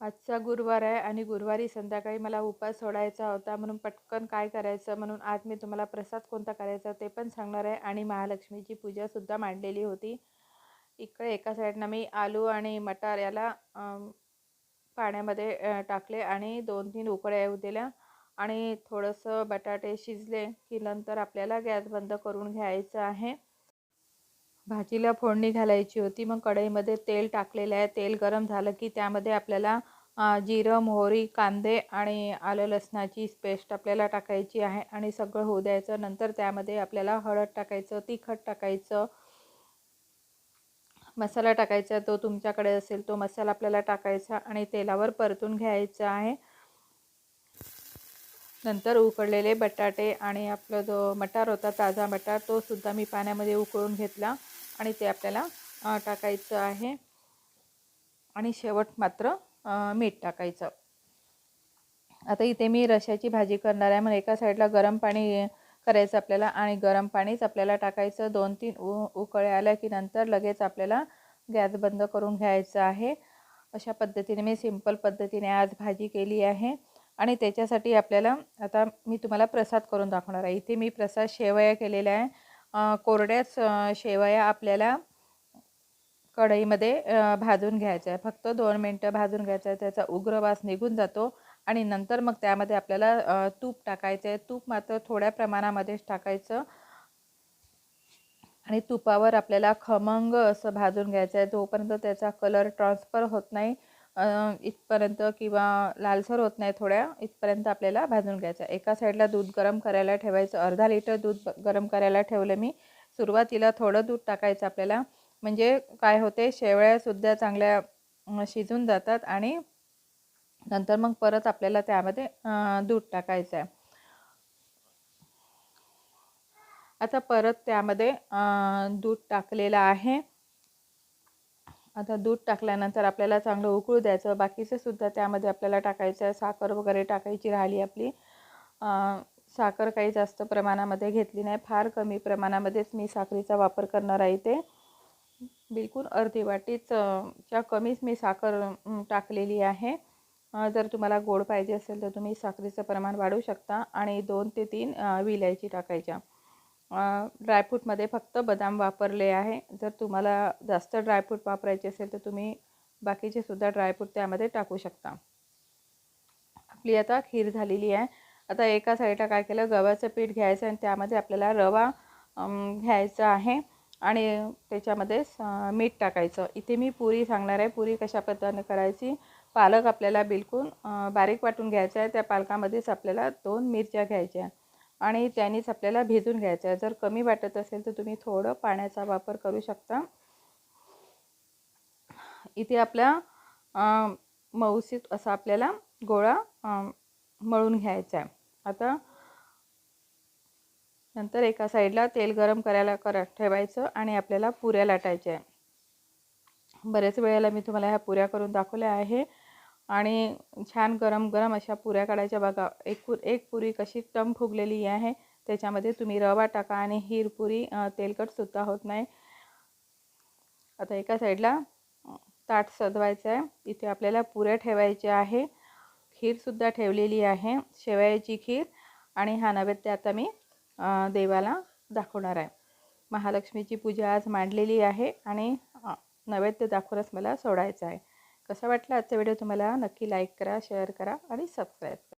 आजचा गुरुवार आहे आणि गुरुवारी संध्याकाळी मला उपास सोडायचा होता. म्हणून पटकन काय करायचं? म्हणून आज मी तुम्हाला प्रसाद कोणता करायचा ते पण सांगणार आहे. आणि महालक्ष्मीची पूजासुद्धा मांडलेली होती. इकडे एका साईडनं मी आलू आणि मटार याला पाण्यामध्ये टाकले आणि दोन तीन उकळ्या येऊ दिल्या. आणि थोडंसं बटाटे शिजले की नंतर आपल्याला गॅस बंद करून घ्यायचं आहे. भाजीला फोडणी घालायची होती. मग कढईमध्ये तेल टाकलेलं आहे. तेल गरम झालं की त्यामध्ये आपल्याला जिरं मोहरी कांदे आणि आलं लसणाची पेस्ट आपल्याला टाकायची आहे आणि सगळं होऊ द्यायचं. नंतर त्यामध्ये आपल्याला हळद टाकायचं तिखट टाकायचं मसाला टाकायचा. तो तुमच्याकडे असेल तो मसाला आपल्याला टाकायचा आणि तेलावर परतून घ्यायचा आहे. नंतर उकडलेले बटाटे आणि आपला जो मटार होता ताजा मटार तो सुद्धा मी पाण्यामध्ये उकळून घेतला. आणि ते आपल्याला टाकायचं आहे. आणि शेवट मात्र मीठ टाकायचं. आता इथे मी रशाची भाजी करणार आहे. मग एका साईडला गरम पाणी करायचं आपल्याला आणि गरम पाणीच आपल्याला टाकायचं. दोन तीन उ उकळे आल्या की नंतर लगेच आपल्याला गॅस बंद करून घ्यायचं आहे. अशा पद्धतीने मी सिंपल पद्धतीने आज भाजी केली आहे. आणि त्याच्यासाठी आपल्याला आता मी तुम्हाला प्रसाद करून दाखवणार आहे. इथे मी प्रसाद शेवया केलेला आहे. कोरड्याच शेवया आपल्याला कढईमध्ये भाजून घ्यायचं आहे फक्त दोन मिनटं भाजून घ्यायचं आहे. त्याचा उग्र वास निघून जातो आणि नंतर मग त्यामध्ये आपल्याला तूप टाकायचं आहे. तूप मात्र थोड्या प्रमाणामध्येच टाकायचं आणि तुपावर आपल्याला खमंग असं भाजून घ्यायचं आहे. जोपर्यंत त्याचा कलर ट्रान्सफर होत नाही इथपर्यंत किंवा लालसर होत नाही थोड्या इथपर्यंत आपल्याला भाजून घ्यायचं. एका साईडला दूध गरम करायला ठेवायचं. अर्धा लिटर दूध गरम करायला ठेवलं मी. सुरुवातीला थोडं दूध टाकायचं आपल्याला. म्हणजे काय होते? शेवळ्यासुद्धा चांगल्या शिजून जातात आणि नंतर मग परत आपल्याला त्यामध्ये दूध टाकायचं आहे. आता परत त्यामध्ये दूध टाकलेलं आहे. आता दूध टाकल्यानंतर आपल्याला चांगलं उकळू द्यायचं. बाकीचं सुद्धा त्यामध्ये आपल्याला टाकायचं आहे. साखर वगैरे टाकायची राहिली आपली. साखर काही जास्त प्रमाणामध्ये घेतली नाही. फार कमी प्रमाणामध्येच मी साखरेचा वापर करणार आहे ते बिलकुल अर्धी वाटीच च्या कमीच मी साखर टाकलेली आहे. जर तुम्हाला गोड पाहिजे असेल तर तुम्ही साखरेचं प्रमाण वाढवू शकता आणि दोन ते तीन विलायची टाकायच्या. ड्रायफ्रूटमध्ये फक्त बदाम वापरले आहे. जर तुम्हाला जास्त ड्रायफ्रूट वापरायचे असेल तर तुम्ही बाकीचे सुद्धा ड्रायफ्रूट त्यामध्ये टाकू शकता. आपली आता खीर झालेली आहे. आता एका साईडला काय केलं गव्हाचं पीठ घ्यायचं आणि त्यामध्ये आपल्याला रवा घ्यायचा आहे. आणि त्याच्यामध्ये मीठ टाकायचं. इथे मी पुरी सांगणार आहे. पुरी कशा पद्धतीने करायची पालक आपल्याला बिलकुल बारीक वाटून घ्यायचा आहे. त्या पालकामध्येच आपल्याला दोन मिरच्या घ्यायच्या आणि त्यानेच आपल्याला भिजून घ्यायचं आहे. जर कमी वाटत असेल तर तुम्ही थोडं पाण्याचा वापर करू शकता. इथे आपल्या मऊसीत असा आपल्याला गोळा मळून घ्यायचा आहे. आता नंतर एका साईडला तेल गरम करायला कर ठेवायचं आणि आपल्याला पुऱ्या लाटायच्या आहे. बऱ्याच वेळेला मी तुम्हाला ह्या पुऱ्या करून दाखवल्या आहे. आणि छान गरम गरम अशा पुऱ्या काढायच्या. बघा एक पु एक पुरी कशी टम फुगलेली आहे. त्याच्यामध्ये तुम्ही रवा टाका आणि ही पुरी तेलकटसुद्धा होत नाही. आता एका साईडला ताट सजवायचं आहे इथे आपल्याला पुऱ्या ठेवायच्या आहे. खीरसुद्धा ठेवलेली आहे. शेवयाची खीर आणि हा नैवेद्य आता मी देवाला दाखवणार आहे. महालक्ष्मीची पूजा आज मांडलेली आहे आणि अ, नैवेद्य दाखवूनच मला सोडायचं आहे. कसा वाटला आजचा व्हिडिओ तुम्हाला नक्की लाईक करा शेअर करा आणि सबस्क्राईब करा.